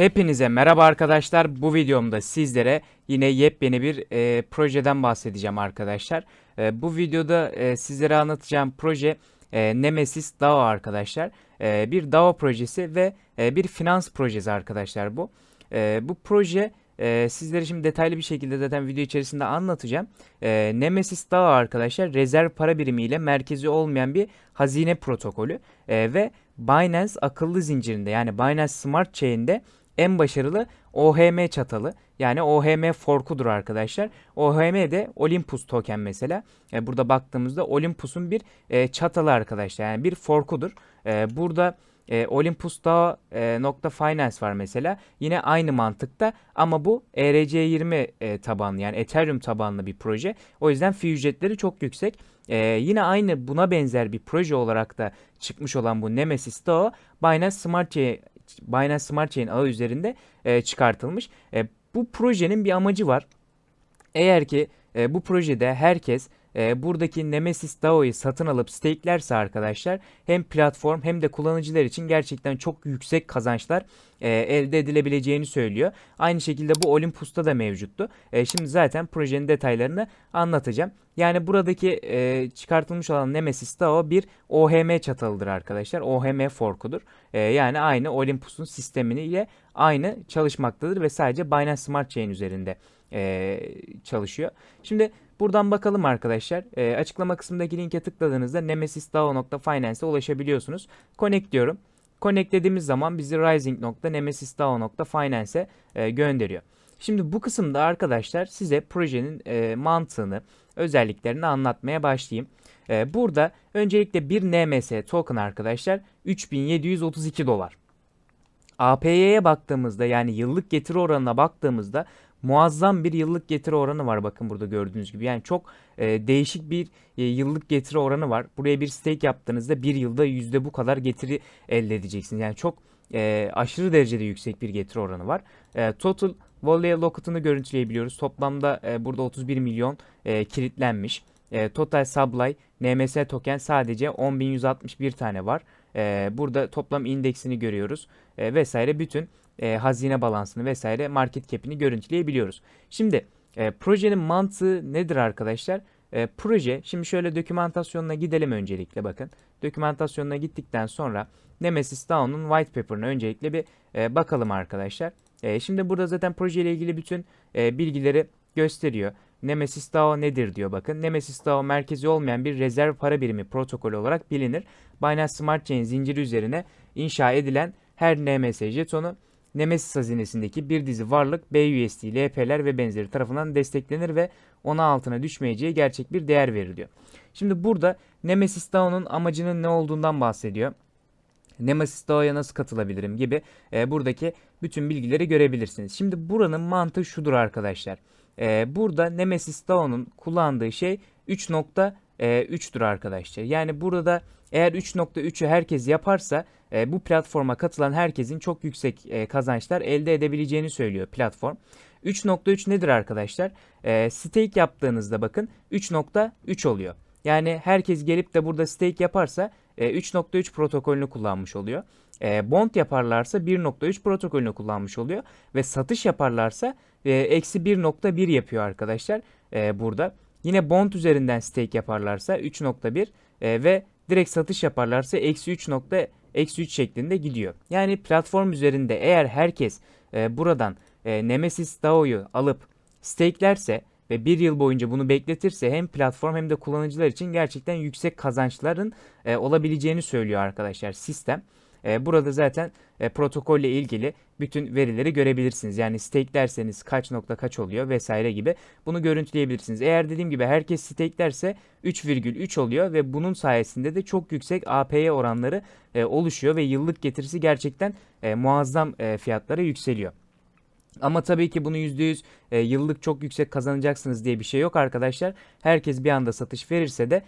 Hepinize merhaba arkadaşlar. Bu videomda sizlere yine yepyeni bir e, projeden bahsedeceğim arkadaşlar. E, bu videoda e, sizlere anlatacağım proje e, Nemesis DAO arkadaşlar. E, bir DAO projesi ve e, bir finans projesi arkadaşlar bu. E, bu proje e, sizlere şimdi detaylı bir şekilde zaten video içerisinde anlatacağım. E, Nemesis DAO arkadaşlar rezerv para birimi ile merkezi olmayan bir hazine protokolü E, ve Binance akıllı zincirinde yani Binance Smart Chain'de en başarılı OHM çatalı yani OHM forkudur arkadaşlar. OHM de Olympus token mesela. E, burada baktığımızda Olympus'un bir e, çatalı arkadaşlar yani bir forkudur. E, burada e, Olympus'ta e, nokta finance var mesela. Yine aynı mantıkta ama bu ERC20 e, tabanlı yani Ethereum tabanlı bir proje. O yüzden fee ücretleri çok yüksek. Yine aynı buna benzer bir proje olarak da çıkmış olan bu Nemesis DAO Binance Smart Chain, Binance Smart Chain ağı üzerinde e, çıkartılmış. E, bu projenin bir amacı var. Eğer ki e, bu projede herkes e, buradaki Nemesis DAO'yu satın alıp stake'lerse arkadaşlar hem platform hem de kullanıcılar için gerçekten çok yüksek kazançlar e, elde edilebileceğini söylüyor. Aynı şekilde bu Olympus'ta da mevcuttu. E, şimdi zaten projenin detaylarını anlatacağım. Yani buradaki e, çıkartılmış olan Nemesis DAO bir OHM çatalıdır arkadaşlar. OHM forkudur. E, yani aynı Olympus'un sistemiyle aynı çalışmaktadır ve sadece Binance Smart Chain üzerinde e, çalışıyor. Şimdi buradan bakalım arkadaşlar. E, açıklama kısmındaki linke tıkladığınızda nemesisdao.finance'e ulaşabiliyorsunuz. Connect diyorum. Connect dediğimiz zaman bizi rising.nemesisdao.finance'e e, gönderiyor. Şimdi bu kısımda arkadaşlar size projenin e, mantığını, özelliklerini anlatmaya başlayayım. E, burada öncelikle bir NMS token arkadaşlar 3732 dolar. APY'ye baktığımızda yani yıllık getiri oranına baktığımızda muazzam bir yıllık getiri oranı var bakın burada gördüğünüz gibi. Yani çok e, değişik bir e, yıllık getiri oranı var. Buraya bir stake yaptığınızda bir yılda yüzde bu kadar getiri elde edeceksiniz. Yani çok e, aşırı derecede yüksek bir getiri oranı var. E, total Volley Locket'ını görüntüleyebiliyoruz. Toplamda e, burada 31 milyon e, kilitlenmiş. E, total Supply NMS token sadece 10.161 tane var. E, burada toplam indeksini görüyoruz e, vesaire bütün e, hazine balansını vesaire market cap'ini görüntüleyebiliyoruz. Şimdi e, projenin mantığı nedir arkadaşlar? E, proje şimdi şöyle dokümantasyonuna gidelim öncelikle bakın. Dokümantasyonuna gittikten sonra Nemesis DAO'nun white paper'ına öncelikle bir e, bakalım arkadaşlar. E, şimdi burada zaten proje ile ilgili bütün e, bilgileri gösteriyor. Nemesis DAO nedir diyor bakın. Nemesis DAO merkezi olmayan bir rezerv para birimi protokolü olarak bilinir. Binance Smart Chain zinciri üzerine inşa edilen her NMS jetonu Nemesis hazinesindeki bir dizi varlık BUSD, LP'ler ve benzeri tarafından desteklenir ve ona altına düşmeyeceği gerçek bir değer veriliyor. Şimdi burada Nemesis DAO'nun amacının ne olduğundan bahsediyor. Nemesis DAO'ya nasıl katılabilirim gibi e, buradaki bütün bilgileri görebilirsiniz. Şimdi buranın mantığı şudur arkadaşlar. E, burada Nemesis DAO'nun kullandığı şey 3.3'tür arkadaşlar. Yani burada eğer 3.3'ü herkes yaparsa e, bu platforma katılan herkesin çok yüksek e, kazançlar elde edebileceğini söylüyor platform. 3.3 nedir arkadaşlar? E, stake yaptığınızda bakın 3.3 oluyor. Yani herkes gelip de burada stake yaparsa e, 3.3 protokolünü kullanmış oluyor. E, bond yaparlarsa 1.3 protokolünü kullanmış oluyor. Ve satış yaparlarsa e, eksi 1.1 yapıyor arkadaşlar e, burada. Yine bond üzerinden stake yaparlarsa 3.1 e, ve direkt satış yaparlarsa eksi 3. Eksi 3 şeklinde gidiyor. Yani platform üzerinde eğer herkes e, buradan e, Nemesis DAO'yu alıp stake'lerse ve bir yıl boyunca bunu bekletirse hem platform hem de kullanıcılar için gerçekten yüksek kazançların e, olabileceğini söylüyor arkadaşlar sistem. E, burada zaten e, protokolle ilgili bütün verileri görebilirsiniz. Yani stake'lerseniz kaç nokta kaç oluyor vesaire gibi bunu görüntüleyebilirsiniz. Eğer dediğim gibi herkes stake'lerse 3,3 oluyor ve bunun sayesinde de çok yüksek APY oranları e, oluşuyor ve yıllık getirisi gerçekten e, muazzam fiyatlara yükseliyor. Ama tabii ki bunu %100 e, yıllık çok yüksek kazanacaksınız diye bir şey yok arkadaşlar. Herkes bir anda satış verirse de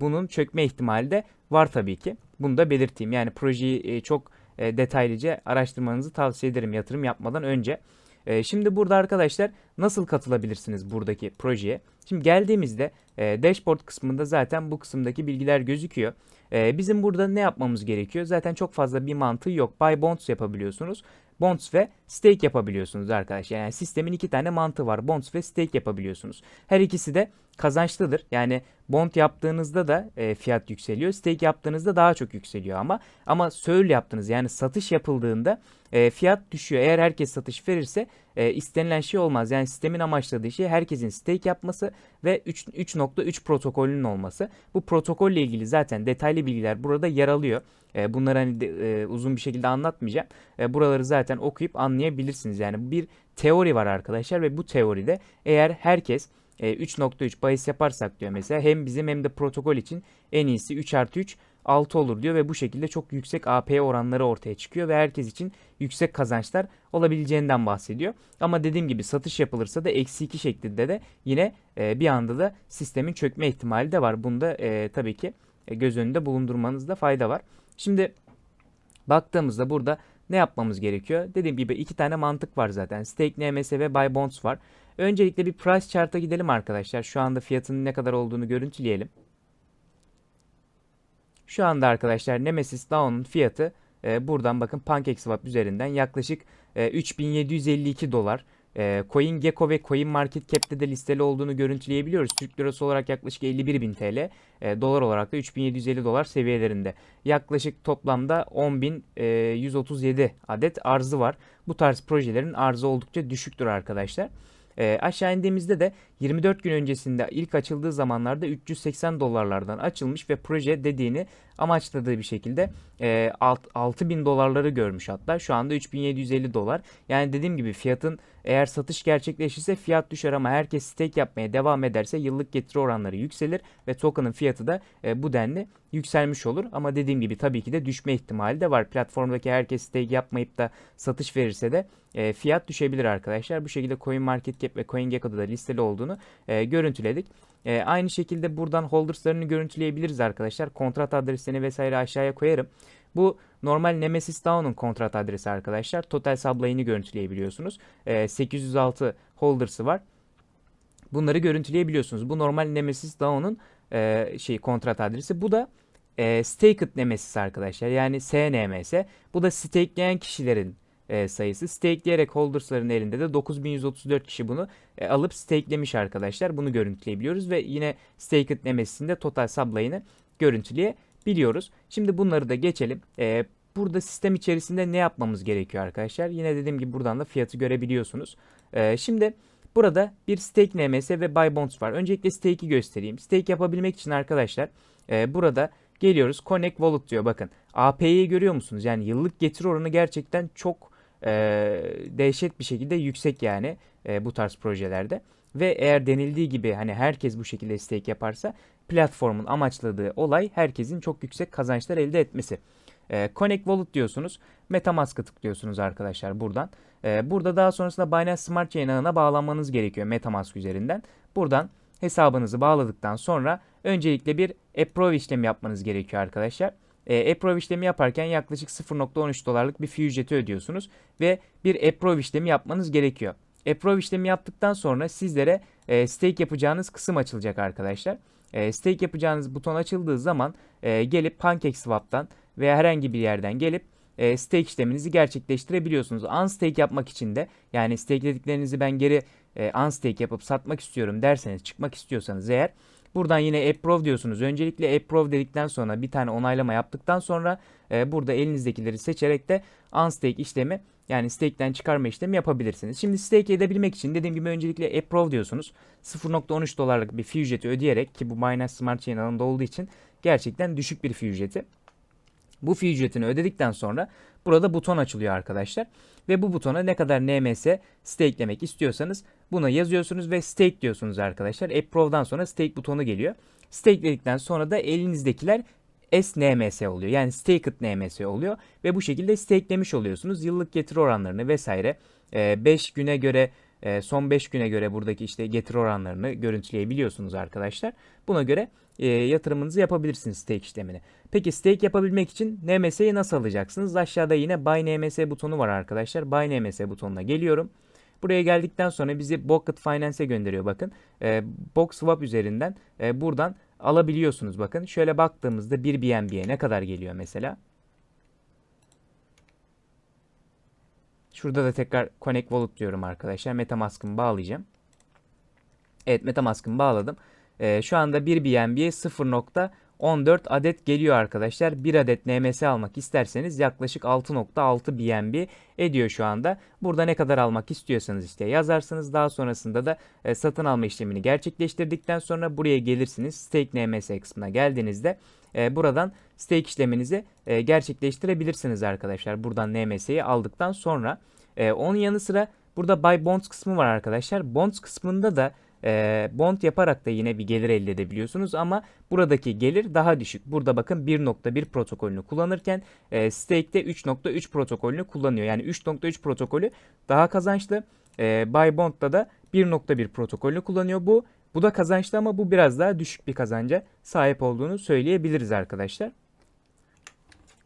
bunun çökme ihtimali de var tabii ki. Bunu da belirteyim. Yani projeyi e, çok e, detaylıca araştırmanızı tavsiye ederim yatırım yapmadan önce. E, şimdi burada arkadaşlar nasıl katılabilirsiniz buradaki projeye? Şimdi geldiğimizde dashboard kısmında zaten bu kısımdaki bilgiler gözüküyor. Bizim burada ne yapmamız gerekiyor? Zaten çok fazla bir mantığı yok. Buy bonds yapabiliyorsunuz. bonds ve stake yapabiliyorsunuz arkadaşlar. Yani sistemin iki tane mantığı var. Bonds ve stake yapabiliyorsunuz. Her ikisi de kazançlıdır. Yani bond yaptığınızda da e, fiyat yükseliyor. Stake yaptığınızda daha çok yükseliyor ama ama söl yaptınız yani satış yapıldığında e, fiyat düşüyor. Eğer herkes satış verirse e, istenilen şey olmaz. Yani sistemin amaçladığı şey herkesin stake yapması ve 3.3 protokolünün olması. Bu protokolle ilgili zaten detaylı bilgiler burada yer alıyor. E, bunları hani de, e, uzun bir şekilde anlatmayacağım. E, buraları zaten okuyup anlayabilirsiniz. Yani bir teori var arkadaşlar ve bu teoride eğer herkes 3.3 bahis yaparsak diyor mesela hem bizim hem de protokol için en iyisi 3 artı 3 6 olur diyor ve bu şekilde çok yüksek AP oranları ortaya çıkıyor ve herkes için yüksek kazançlar olabileceğinden bahsediyor. Ama dediğim gibi satış yapılırsa da eksi 2 şeklinde de yine e, bir anda da sistemin çökme ihtimali de var. Bunda e, tabii ki e, göz önünde bulundurmanızda fayda var. Şimdi baktığımızda burada ne yapmamız gerekiyor? Dediğim gibi iki tane mantık var zaten. Stake NMS ve Buy Bonds var. Öncelikle bir price chart'a gidelim arkadaşlar. Şu anda fiyatının ne kadar olduğunu görüntüleyelim. Şu anda arkadaşlar Nemesis Dawn'un fiyatı e, buradan bakın PancakeSwap üzerinden yaklaşık e, 3752 dolar. E, CoinGecko ve CoinMarketCap'te de listeli olduğunu görüntüleyebiliyoruz. Türk lirası olarak yaklaşık 51.000 TL, e, dolar olarak da 3750 dolar seviyelerinde. Yaklaşık toplamda 10.137 e, adet arzı var. Bu tarz projelerin arzı oldukça düşüktür arkadaşlar. E, aşağı indiğimizde de 24 gün öncesinde ilk açıldığı zamanlarda 380 dolarlardan açılmış ve proje dediğini amaçladığı bir şekilde e, 6000 dolarları görmüş hatta şu anda 3750 dolar. Yani dediğim gibi fiyatın eğer satış gerçekleşirse fiyat düşer ama herkes stake yapmaya devam ederse yıllık getiri oranları yükselir ve token'ın fiyatı da e, bu denli yükselmiş olur. Ama dediğim gibi tabii ki de düşme ihtimali de var. Platformdaki herkes stake yapmayıp da satış verirse de e, fiyat düşebilir arkadaşlar. Bu şekilde CoinMarketCap ve CoinGecko'da da listeli olduğunu e, görüntüledik. E, aynı şekilde buradan holderslarını görüntüleyebiliriz arkadaşlar. Kontrat adresini vesaire aşağıya koyarım. Bu normal Nemesis DAO'nun kontrat adresi arkadaşlar. Total sublayını görüntüleyebiliyorsunuz. E, 806 holder'sı var. Bunları görüntüleyebiliyorsunuz. Bu normal Nemesis DAO'nun e, şey kontrat adresi. Bu da e, Staked Nemesis arkadaşlar. Yani SNMS. Bu da stakeleyen kişilerin e, sayısı. Stakeleyerek holdersların elinde de 9134 kişi bunu e, alıp stakelemiş arkadaşlar. Bunu görüntüleyebiliyoruz ve yine staked nemesisinde total sublayını görüntüleyebiliyoruz. Şimdi bunları da geçelim. E, burada sistem içerisinde ne yapmamız gerekiyor arkadaşlar? Yine dediğim gibi buradan da fiyatı görebiliyorsunuz. E, şimdi burada bir stake NMS ve buy bonds var. Öncelikle stake'i göstereyim. Stake yapabilmek için arkadaşlar e, burada geliyoruz. Connect Wallet diyor bakın. AP'yi görüyor musunuz? Yani yıllık getiri oranı gerçekten çok e, dehşet bir şekilde yüksek yani e, bu tarz projelerde. Ve eğer denildiği gibi hani herkes bu şekilde stake yaparsa platformun amaçladığı olay herkesin çok yüksek kazançlar elde etmesi. E, Connect Wallet diyorsunuz. Metamask'a tıklıyorsunuz arkadaşlar buradan. E, burada daha sonrasında Binance Smart Chain ağına bağlanmanız gerekiyor Metamask üzerinden. Buradan hesabınızı bağladıktan sonra öncelikle bir approve işlemi yapmanız gerekiyor arkadaşlar e, approve işlemi yaparken yaklaşık 0.13 dolarlık bir fee ücreti ödüyorsunuz ve bir approve işlemi yapmanız gerekiyor. Approve işlemi yaptıktan sonra sizlere e, stake yapacağınız kısım açılacak arkadaşlar. E, stake yapacağınız buton açıldığı zaman e, gelip PancakeSwap'tan veya herhangi bir yerden gelip e, stake işleminizi gerçekleştirebiliyorsunuz. Unstake yapmak için de yani stakelediklerinizi ben geri e, unstake yapıp satmak istiyorum derseniz çıkmak istiyorsanız eğer Buradan yine approve diyorsunuz. Öncelikle approve dedikten sonra bir tane onaylama yaptıktan sonra e, burada elinizdekileri seçerek de unstake işlemi yani stake'den çıkarma işlemi yapabilirsiniz. Şimdi stake edebilmek için dediğim gibi öncelikle approve diyorsunuz. 0.13 dolarlık bir fee ücreti ödeyerek ki bu Binance Smart Chain alanında olduğu için gerçekten düşük bir fee ücreti. Bu fee ücretini ödedikten sonra burada buton açılıyor arkadaşlar. Ve bu butona ne kadar NMS stakelemek istiyorsanız buna yazıyorsunuz ve stake diyorsunuz arkadaşlar. Approve'dan sonra stake butonu geliyor. Stake sonra da elinizdekiler SNMS oluyor. Yani Staked NMS oluyor ve bu şekilde stakelemiş oluyorsunuz. Yıllık getiri oranlarını vesaire 5 güne göre e, son 5 güne göre buradaki işte getiri oranlarını görüntüleyebiliyorsunuz arkadaşlar. Buna göre e, yatırımınızı yapabilirsiniz stake işlemini. Peki stake yapabilmek için NMS'yi nasıl alacaksınız? Aşağıda yine Buy NMS butonu var arkadaşlar. Buy NMS butonuna geliyorum. Buraya geldikten sonra bizi Bucket Finance'e gönderiyor bakın. E, Box Swap üzerinden e, buradan alabiliyorsunuz bakın. Şöyle baktığımızda bir BNB'ye ne kadar geliyor mesela? Şurada da tekrar Connect Wallet diyorum arkadaşlar. Metamask'ımı bağlayacağım. Evet Metamask'ımı bağladım. Ee, şu anda 1 BNB'ye 0.14 adet geliyor arkadaşlar. 1 adet NMS almak isterseniz yaklaşık 6.6 BNB ediyor şu anda. Burada ne kadar almak istiyorsanız işte yazarsınız. Daha sonrasında da e, satın alma işlemini gerçekleştirdikten sonra buraya gelirsiniz. Stake NMS kısmına geldiğinizde e, buradan stake işleminizi e, gerçekleştirebilirsiniz arkadaşlar. Buradan NMS'yi aldıktan sonra e, onun yanı sıra burada buy bonds kısmı var arkadaşlar. Bonds kısmında da e, bond yaparak da yine bir gelir elde edebiliyorsunuz ama buradaki gelir daha düşük. Burada bakın 1.1 protokolünü kullanırken e, stake'de 3.3 protokolünü kullanıyor. Yani 3.3 protokolü daha kazançlı. E, buy bond'da da 1.1 protokolünü kullanıyor. Bu bu da kazançlı ama bu biraz daha düşük bir kazanca sahip olduğunu söyleyebiliriz arkadaşlar.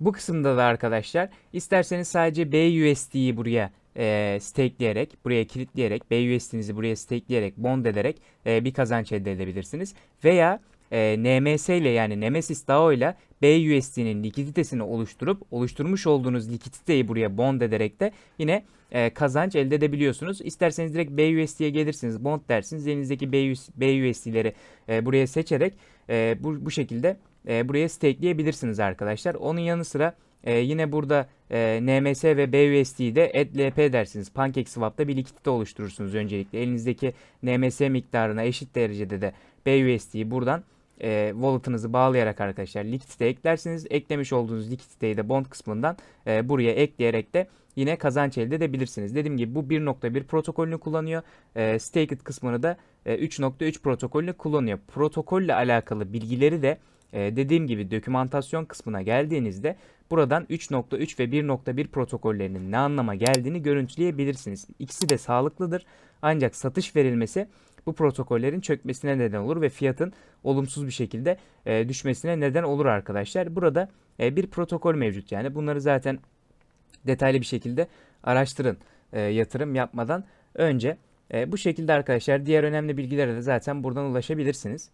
Bu kısımda da arkadaşlar isterseniz sadece BUSD'yi buraya e, stakeleyerek, buraya kilitleyerek, BUSD'nizi buraya stakeleyerek, bond ederek e, bir kazanç elde edebilirsiniz. Veya e, NMS ile yani Nemesis DAO ile BUSD'nin likiditesini oluşturup oluşturmuş olduğunuz likiditeyi buraya bond ederek de yine e, kazanç elde edebiliyorsunuz. İsterseniz direkt BUSD'ye gelirsiniz, bond dersiniz. Elinizdeki BUSD'leri e, buraya seçerek e, bu, bu şekilde e, buraya stakeleyebilirsiniz arkadaşlar. Onun yanı sıra e, yine burada e, NMS ve BUSD'de AddLP dersiniz. PancakeSwap'ta bir likidite oluşturursunuz öncelikle. Elinizdeki NMS miktarına eşit derecede de BUSD'yi buradan e, wallet'ınızı bağlayarak arkadaşlar likidite eklersiniz. Eklemiş olduğunuz likiditeyi de bond kısmından e, buraya ekleyerek de yine kazanç elde edebilirsiniz. Dediğim gibi bu 1.1 protokolünü kullanıyor. E, staked kısmını da e, 3.3 protokolünü kullanıyor. Protokolle alakalı bilgileri de e, dediğim gibi dokümantasyon kısmına geldiğinizde buradan 3.3 ve 1.1 protokollerinin ne anlama geldiğini görüntüleyebilirsiniz. İkisi de sağlıklıdır. Ancak satış verilmesi bu protokollerin çökmesine neden olur ve fiyatın olumsuz bir şekilde e, düşmesine neden olur arkadaşlar. Burada e, bir protokol mevcut yani bunları zaten detaylı bir şekilde araştırın e, yatırım yapmadan önce. Bu şekilde arkadaşlar diğer önemli bilgilere de zaten buradan ulaşabilirsiniz.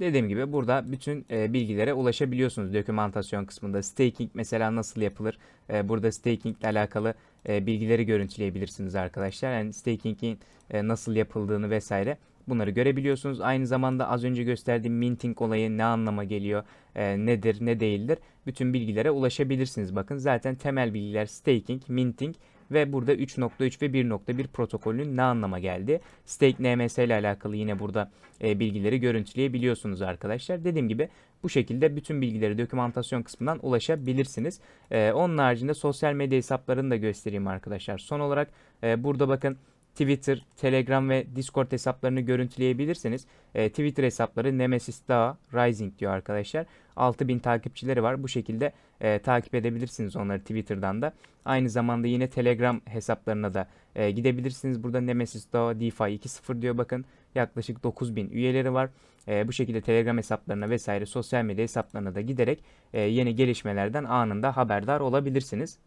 Dediğim gibi burada bütün e, bilgilere ulaşabiliyorsunuz dokümantasyon kısmında. Staking mesela nasıl yapılır? E, burada staking ile alakalı e, bilgileri görüntüleyebilirsiniz arkadaşlar. Yani staking'in e, nasıl yapıldığını vesaire bunları görebiliyorsunuz. Aynı zamanda az önce gösterdiğim minting olayı ne anlama geliyor, e, nedir, ne değildir. Bütün bilgilere ulaşabilirsiniz. Bakın zaten temel bilgiler staking, minting ve burada 3.3 ve 1.1 protokolünün ne anlama geldi. Stake NMS ile alakalı yine burada e, bilgileri görüntüleyebiliyorsunuz arkadaşlar. Dediğim gibi bu şekilde bütün bilgileri dokümantasyon kısmından ulaşabilirsiniz. E, onun haricinde sosyal medya hesaplarını da göstereyim arkadaşlar. Son olarak e, burada bakın Twitter, Telegram ve Discord hesaplarını görüntüleyebilirsiniz. E, Twitter hesapları Nemesis Dağı Rising diyor arkadaşlar. 6000 takipçileri var. Bu şekilde e, takip edebilirsiniz onları Twitter'dan da. Aynı zamanda yine Telegram hesaplarına da e, gidebilirsiniz. Burada Nemesis Dağı DeFi 2.0 diyor bakın. Yaklaşık 9000 üyeleri var. E, bu şekilde Telegram hesaplarına vesaire sosyal medya hesaplarına da giderek e, yeni gelişmelerden anında haberdar olabilirsiniz.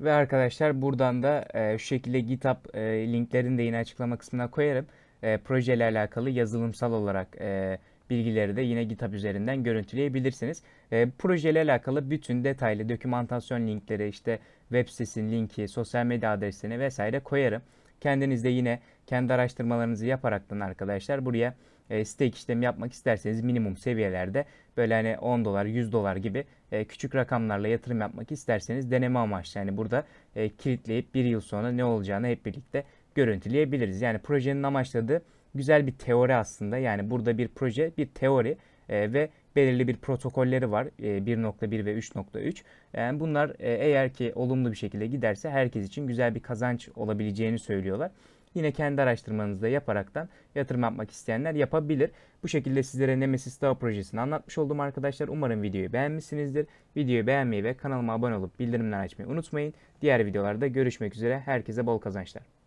Ve arkadaşlar buradan da e, şu şekilde GitHub e, linklerini de yine açıklama kısmına koyarım. E, projeyle alakalı yazılımsal olarak e, bilgileri de yine GitHub üzerinden görüntüleyebilirsiniz. E, projeyle alakalı bütün detaylı dokümantasyon linkleri işte web sitesinin linki, sosyal medya adresini vesaire koyarım. Kendiniz de yine kendi araştırmalarınızı yaparaktan arkadaşlar buraya e, stake işlemi yapmak isterseniz minimum seviyelerde böyle hani 10 dolar 100 dolar gibi e, küçük rakamlarla yatırım yapmak isterseniz deneme amaçlı yani burada e, kilitleyip bir yıl sonra ne olacağını hep birlikte görüntüleyebiliriz. Yani projenin amaçladığı güzel bir teori aslında yani burada bir proje bir teori ve belirli bir protokolleri var. E, 1.1 ve 3.3. Yani bunlar eğer ki olumlu bir şekilde giderse herkes için güzel bir kazanç olabileceğini söylüyorlar. Yine kendi araştırmanızda yaparaktan yatırım yapmak isteyenler yapabilir. Bu şekilde sizlere Nemesis DAO projesini anlatmış oldum arkadaşlar. Umarım videoyu beğenmişsinizdir. Videoyu beğenmeyi ve kanalıma abone olup bildirimler açmayı unutmayın. Diğer videolarda görüşmek üzere. Herkese bol kazançlar.